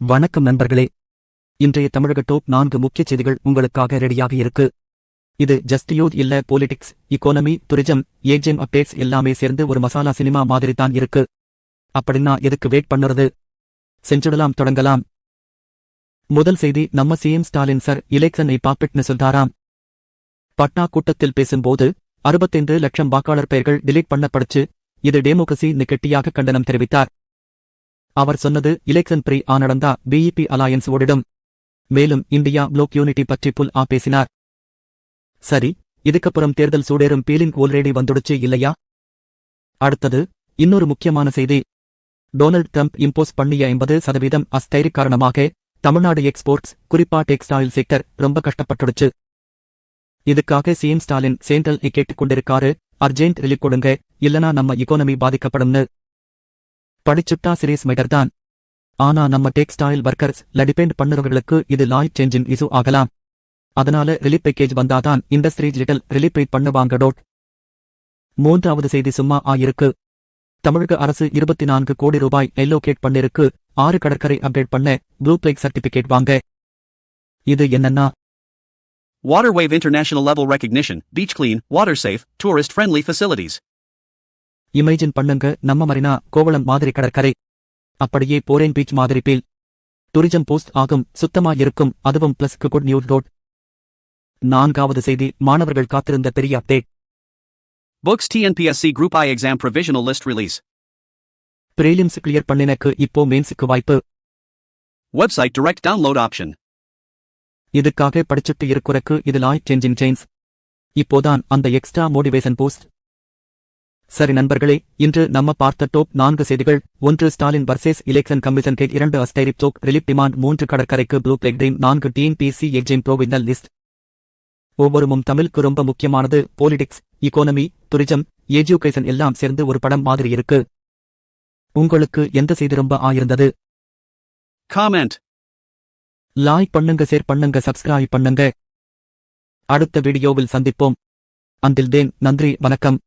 வணக்கம் நண்பர்களே. இன்றைய தமிழக டோப் நான்கு முக்கிய செய்திகள் உங்களுக்காக ரெடியாக இருக்கு. இது ஜஸ்ட் யூத் இல்ல பொலிட்டிக்ஸ் இக்கோனமி துரிஜம் ஏஜெம் அப்டேட்ஸ் எல்லாமே சேர்ந்து ஒரு மசாலா சினிமா மாதிரி தான் இருக்கு. அப்படின்னா எதுக்கு வெயிட் பண்ணுறது? செஞ்சிடலாம் தொடங்கலாம். முதல் செய்தி நம்ம சிஎம் ஸ்டாலின் சார் இலெக்ஷனை பாப்பிட்னு சொல்றாராம். பட்னா கூட்டத்தில் பேசும்போது அறுபத்தைந்து லட்சம் வாக்காளர் பெயர்கள் டிலீட் பண்ணப்படுச்சு இது டெமோக்ரசி கெட்டியாக கண்டனம் தெரிவித்தார். அவர் சொன்னது இலெக்ஷன் ப்ரீ ஆ நடந்தா பிஇபி அலாயன்ஸ் ஓடிடும். மேலும் இந்தியா ப்ளோக் யூனிட்டி பற்றி புல் ஆ பேசினார். சரி இதுக்கப்புறம் தேர்தல் சூடேறும் பீலிங் ஆல்ரெடி வந்துடுச்சு இல்லையா? அடுத்தது இன்னொரு முக்கியமான செய்தி. டொனால்ட் ட்ரம்ப் இம்போஸ் பண்ணிய ஐம்பது சதவீதம் அஸ்டைரி காரணமாக தமிழ்நாடு எக்ஸ்போர்ட்ஸ் குறிப்பா டெக்ஸ்டைல் செக்டர் ரொம்ப கஷ்டப்பட்டுடுச்சு. இதுக்காக சிஎம் ஸ்டாலின் சேண்டல் கேட்டுக் கொண்டிருக்காரு அர்ஜென்ட் ரிலீவ் கொடுங்க இல்லனா நம்ம இக்கோனமி பாதிக்கப்படும்னு. படிச்சுட்டா சீரியஸ் மேட்டர் தான். ஆனா நம்ம டெக்ஸ்டைல் ஒர்க்கர்ஸ் டிபெண்ட் பண்ணுறவர்களுக்கு இது லாய் சேஞ்சின் இசு ஆகலாம். அதனால ரிலீப் பேக்கேஜ் வந்தாதான் இண்டஸ்ட்ரீஸ் லிட்டல் ரிலீப் பண்ணுவாங்க டோட் மூன்றாவது செய்தி சும்மா ஆயிருக்கு. தமிழக அரசு இருபத்தி நான்கு கோடி ரூபாய் எல்லோகேட் பண்ணிருக்கு. ஆறு கடற்கரை அப்டேட் பண்ண ப்ளூ பிளேக் சர்டிபிகேட் வாங்க. இது என்னன்னா? Waterwave International Level Recognition, beach clean, water safe, tourist friendly facilities. Imagine பண்ணுங்க நம்ம மரினா கோவளம் மாதிரி கடற்கரை. அப்படியே போரேன் பீச் மாதிரி பீல். டூரிஜம் போஸ்ட் ஆகும் சுத்தமா இருக்கும் அதுவும் பிளஸ் குட் நியூஸ் ரோட் நான்காவது செய்தி மாணவர்கள் காத்திருந்த பெரிய update Books TNPSC Group I exam provisional list release. Prelims clear பண்ணினக்கு இப்போ மெயின்ஸுக்கு வாய்ப்பு. Website direct download option. இதுக்காக படிச்சுட்டு இருக்குறக்கு இது லாய் சேஞ்சிங் சேஞ்ச் இப்போதான் அந்த எக்ஸ்ட்ரா மோட்டிவேஷன் போஸ்ட் சரி நண்பர்களே இன்று நம்ம பார்த்த டோப் நான்கு செய்திகள். ஒன்று Stalin versus election commission gate இரண்டு அஸ்டைரிப் சோக் ரிலீப் டிமாண்ட் மூன்று கடற்கரைக்கு ப்ளூ பிளேக் ட்ரீம் நான்கு டிஎன்பிசி எக்ஸிம் ப்ரோவினல் லிஸ்ட் ஒவ்வொருமும் தமிழுக்கு ரொம்ப முக்கியமானது. பொலிடிக்ஸ் இகோனமி துரிஜம் எஜுகேஷன் எல்லாம் சேர்ந்து ஒரு படம் மாதிரி இருக்கு. உங்களுக்கு எந்த செய்தி ரொம்ப ஆயிருந்தது? Comment. லாய்க் பண்ணுங்க ஷேர் பண்ணுங்க சப்ஸ்கிரைப் பண்ணுங்க. அடுத்த வீடியோவில் சந்திப்போம். அந்தில் தேன் நன்றி வணக்கம்.